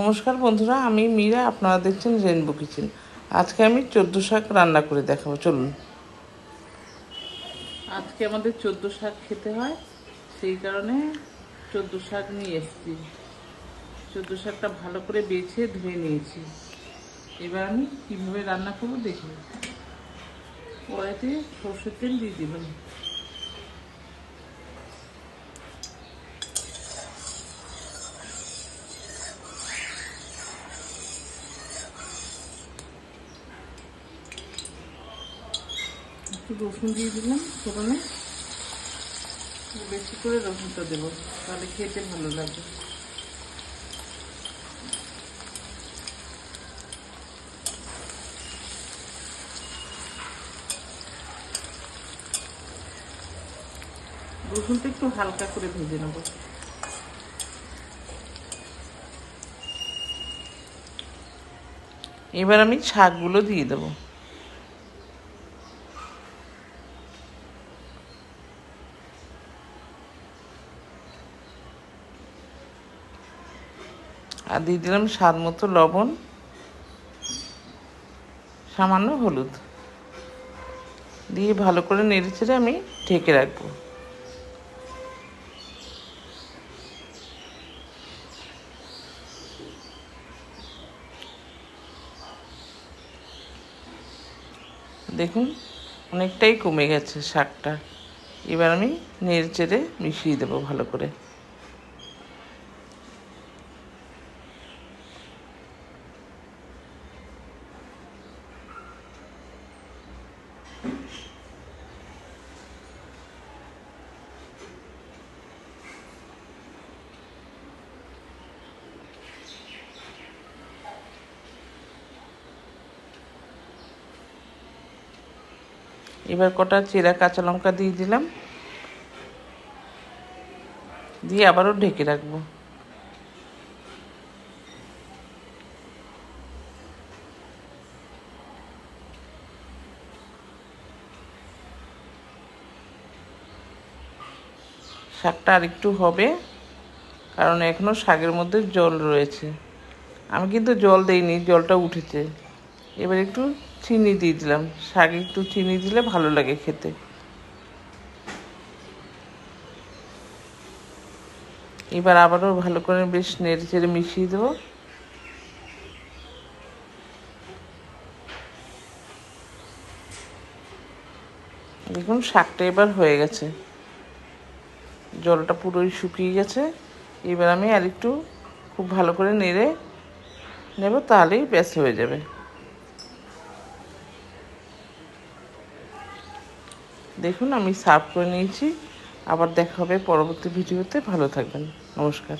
নমস্কার বন্ধুরা, আমি মীরা, আপনারা দেখছেন রেনবো কিচেন আজকে আমি চোদ্দ শাক রান্না করে দেখাবো, চলুন। আজকে আমাদের চোদ্দ শাক খেতে হয়, সেই কারণে চোদ্দ শাক নিয়ে এসেছি। চোদ্দ শাকটা ভালো করে বেছে ধুয়ে নিয়েছি। এবার আমি কীভাবে রান্না করব দেখি কড়াইতে সর্ষের তেল দিয়ে দিলাম। একটু রসুন দিয়ে দিলাম ফোড়নে বেশি করে রসুনটা দেবো, তাহলে খেতে ভালো লাগবে। রসুনটা একটু হালকা করে ভেজে নেব। এবার আমি শাকগুলো দিয়ে দেবো। আর দিয়ে দিলাম স্বাদ মতো লবণ, সামান্য হলুদ। দিয়ে ভালো করে নেড়ে চেড়ে আমি ঢেকে রাখব। দেখুন, অনেকটাই কমে গেছে শাকটা। এবার আমি নেড়ে চেড়ে মিশিয়ে দেবো ভালো করে। এবার কটা চেরা কাঁচা লঙ্কা দিয়ে দিলাম। দিয়ে আবারও ঢেকে রাখব। শাকটা আরেকটু হবে, কারণ এখনও শাকের মধ্যে জল রয়েছে। আমি কিন্তু জল দেইনি, জলটা উঠেছে। এবার একটু চিনি দিয়ে দিলাম। শাক একটু চিনি দিলে ভালো লাগে খেতে। এবার আবারও ভালো করে বেশ নেড়ে চেড়ে মিশিয়ে দেবো। দেখুন, শাকটা এবার হয়ে গেছে। জলটা পুরোই শুকিয়ে গেছে। এবার আমি আর একটু খুব ভালো করে নেড়ে নেব, তাহলেই ব্যাস হয়ে যাবে। দেখুন, আমি সার্ভ করে নিয়েছি। আবার দেখা হবে পরবর্তী ভিডিওতে। ভালো থাকবেন। নমস্কার।